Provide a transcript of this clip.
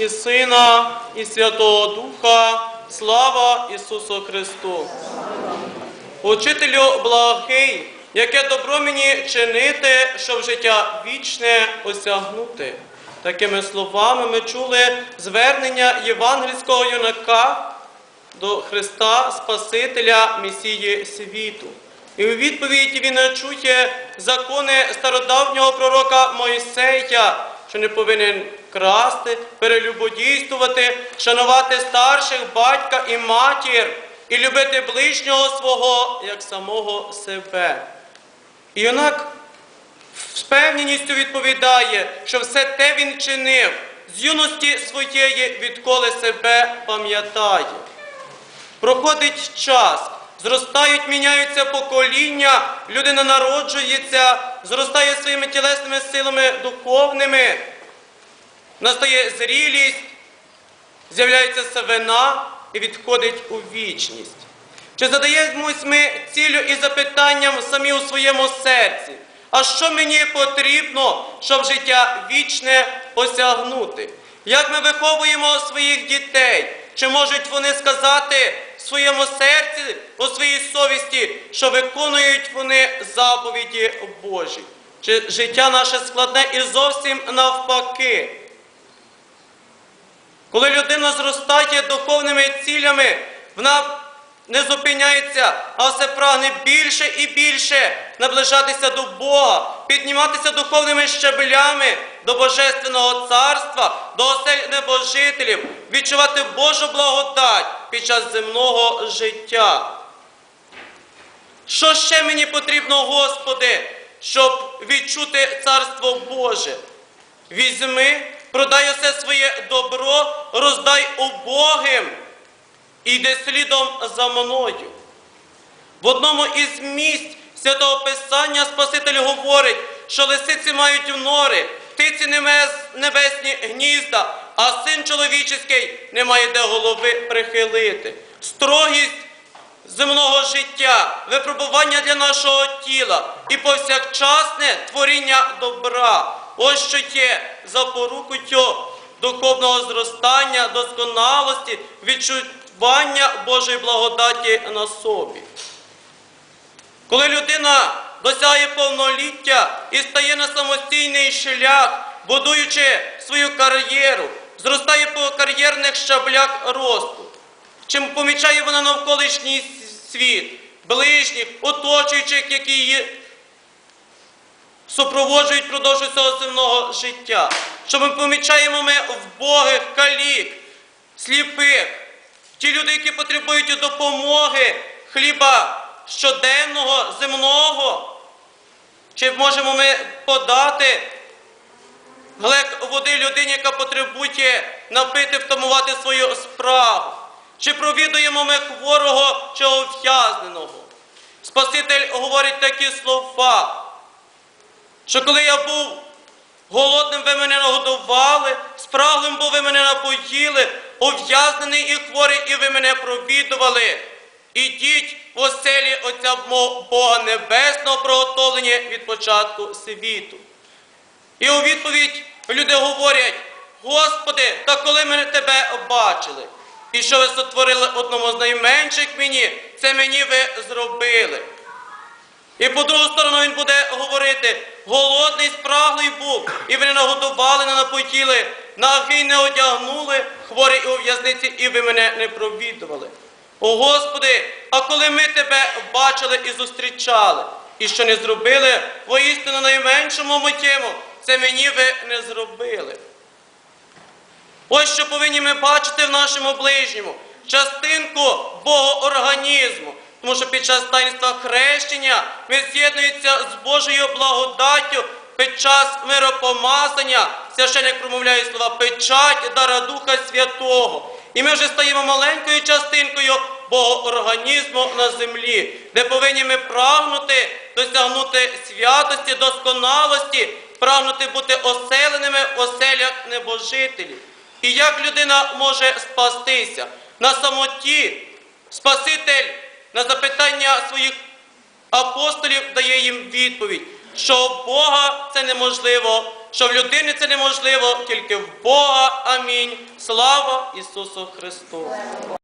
і Сина, і Святого Духа, слава Ісусу Христу. Учителю благий, яке добро мені чинити, щоб життя вічне осягнути. Такими словами ми чули звернення євангельського юнака до Христа Спасителя Месії світу. І у відповідь він чує закони стародавнього пророка Мойсея, що не повинен красти, перелюбодійствувати, шанувати старших батька і матір, і любити ближнього свого як самого себе. І юнак з впевненістю відповідає, що все те він чинив з юності своєї, відколи себе пам'ятає. Проходить час, зростають, міняються покоління, людина народжується, зростає своїми тілесними силами духовними, настає зрілість, з'являється савина і відходить у вічність. Чи задаємось ми цілю і запитанням самі у своєму серці? А що мені потрібно, щоб життя вічне осягнути? Як ми виховуємо своїх дітей? Чи можуть вони сказати в своєму серці, у своїй совісті, що виконують вони заповіді Божі? Чи життя наше складне і зовсім навпаки? Коли людина зростає духовними цілями, вона не зупиняється, а все прагне більше і більше наближатися до Бога, підніматися духовними щаблями до Божественного царства, до осель небожителів, відчувати Божу благодать під час земного життя. Що ще мені потрібно, Господи, щоб відчути Царство Боже? Візьми, продай усе своє добро, роздай убогим і слідом за мною. В одному із місць святого Писання Спаситель говорить, що лисиці мають в нори, птиці небесні гнізда, а син чоловічий не має де голови прихилити. Строгість земного життя, випробування для нашого тіла і повсякчасне творіння добра. Ось що є запорукою духовного зростання, досконалості, відчування Божої благодаті на собі. Коли людина досягає повноліття і стає на самостійний шлях, будуючи свою кар'єру, зростає по кар'єрних щаблях росту. Чим помічає вона навколишній світ, ближніх, оточуючих, які її супроводжують впродовж цього земного життя. Що ми помічаємо ми вбогих, калік, сліпих, ті люди, які потребують допомоги, хліба щоденного, земного. Чи можемо ми подати глек води людині, яка потребує напити, втамувати свою справу? Чи провідуємо ми хворого чи ув'язненого? Спаситель говорить такі слова, що коли я був голодним, ви мене нагодували, спраглим, бо ви мене напоїли, ув'язнений і хворий, і ви мене провідували. Ідіть в оселі Отця Бога Небесного, приготовлені від початку світу. І у відповідь люди говорять: Господи, та коли ми тебе бачили? І що ви сотворили одному з найменших мені, це мені ви зробили. І по другу сторону він буде говорити: голодний, спраглий був, і ви не нагодували, не напоїли, нагий не одягнули, хворий у в'язниці, і ви мене не провідували. О Господи, а коли ми тебе бачили і зустрічали, і що не зробили, воістину найменшому моєму, це мені ви не зробили. Ось що повинні ми бачити в нашому ближньому частинку Богоорганізму. Тому що під час таїнства хрещення ми з'єднуємося з Божою благодаттю під час миропомазання. Священник промовляє слова печать дара Духа Святого. І ми вже стаємо маленькою частинкою Богоорганізму на землі, де повинні ми прагнути досягнути святості, досконалості, прагнути бути оселеними в оселях небожителів. І як людина може спастися? На самоті Спаситель на запитання своїх апостолів дає їм відповідь, що в Бога це неможливо, що в людини це неможливо, тільки в Бога. Амінь. Слава Ісусу Христу!